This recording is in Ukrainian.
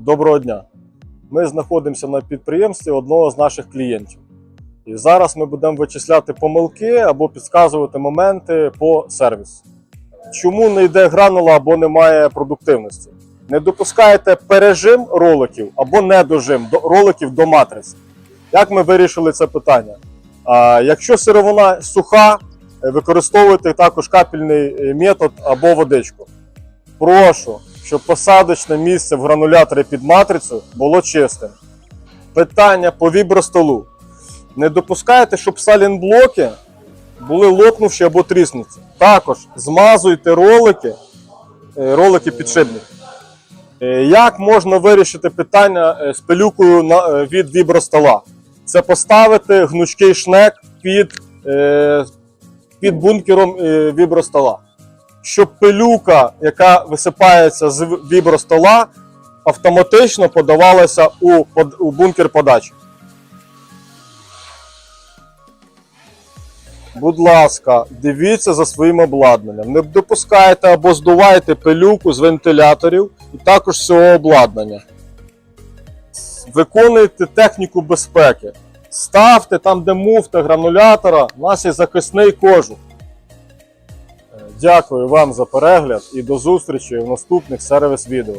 Доброго дня. Ми знаходимося на підприємстві одного з наших клієнтів. І зараз ми будемо вичисляти помилки або підказувати моменти по сервісу. Чому не йде гранула або немає продуктивності? Не допускаєте пережим роликів або недожим до роликів до матриці. Як ми вирішили це питання? А, якщо сировина суха, е, використовуйте також капельний е, метод або водичку. Прошу, щоб посадочне місце в грануляторі під матрицю було чистим. Питання по вібростолу. Не допускайте, щоб салінблоки були лопнувші або тріснуті. Також змазуйте ролики, е, ролики підшипники. Е, Як можна вирішити питання е, з пилюкою від вібростола? Це поставити гнучкий шнек під, під бункером вібростола щоб пилюка, яка висипається з вібростола, автоматично подавалася у, у бункер подачі. Будь ласка, дивіться за своїм обладнанням. Не допускайте або здувайте пилюку з вентиляторів і також з цього обладнання. Виконуйте техніку безпеки. Ставте там, де муфта гранулятора, у нас є захисний кожух. Дякую вам за перегляд і до зустрічі в наступних сервіс відео.